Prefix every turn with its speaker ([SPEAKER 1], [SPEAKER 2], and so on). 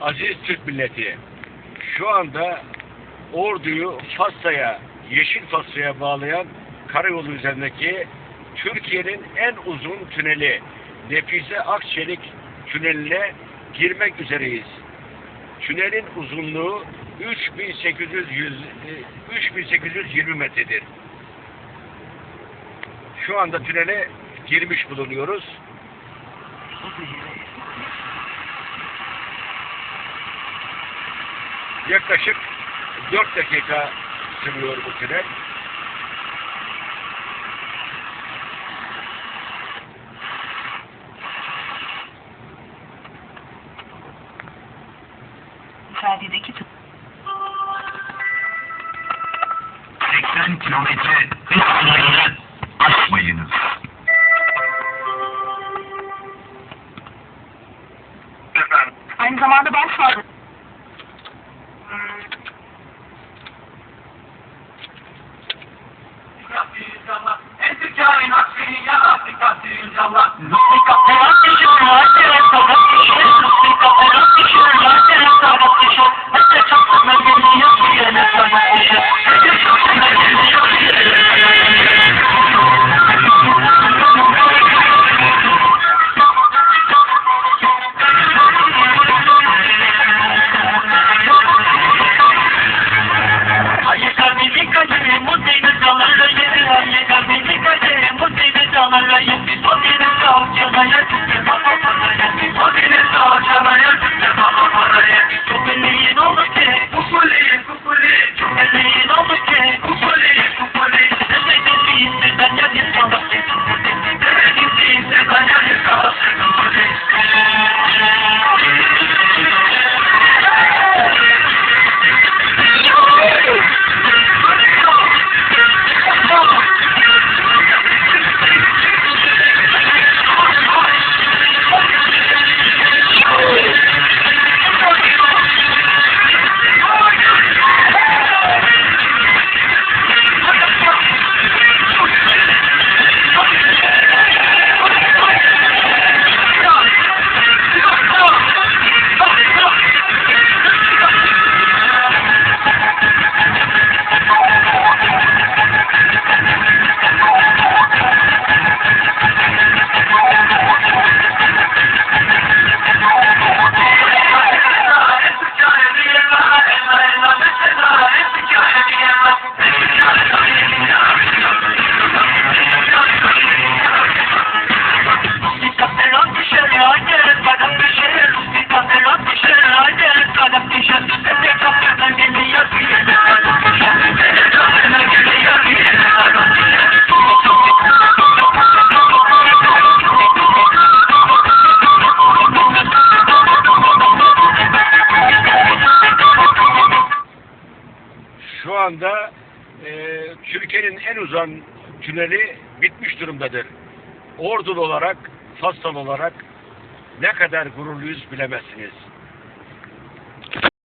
[SPEAKER 1] Aziz Türk milleti, şu anda Ordu'yu Fassa'ya, Yeşil Fassa'ya bağlayan karayolu üzerindeki Türkiye'nin en uzun tüneli Nefise Akçelik tüneline girmek üzereyiz. Tünelin uzunluğu 3800 e, 3820 metredir. Şu anda tünele girmiş bulunuyoruz. Yaklaşık 4 dakika sürüyor bu tünel.
[SPEAKER 2] İfadedeki
[SPEAKER 3] 80 kilometre hız sınırını aşmayınız. Efendim,
[SPEAKER 2] aynı zamanda başvardı.
[SPEAKER 3] மலையும் சொல்லிட
[SPEAKER 1] Şu anda e, Türkiye'nin en uzun tüneli bitmiş durumdadır. Ordulu olarak, Fassalı olarak ne kadar gururluyuz bilemezsiniz.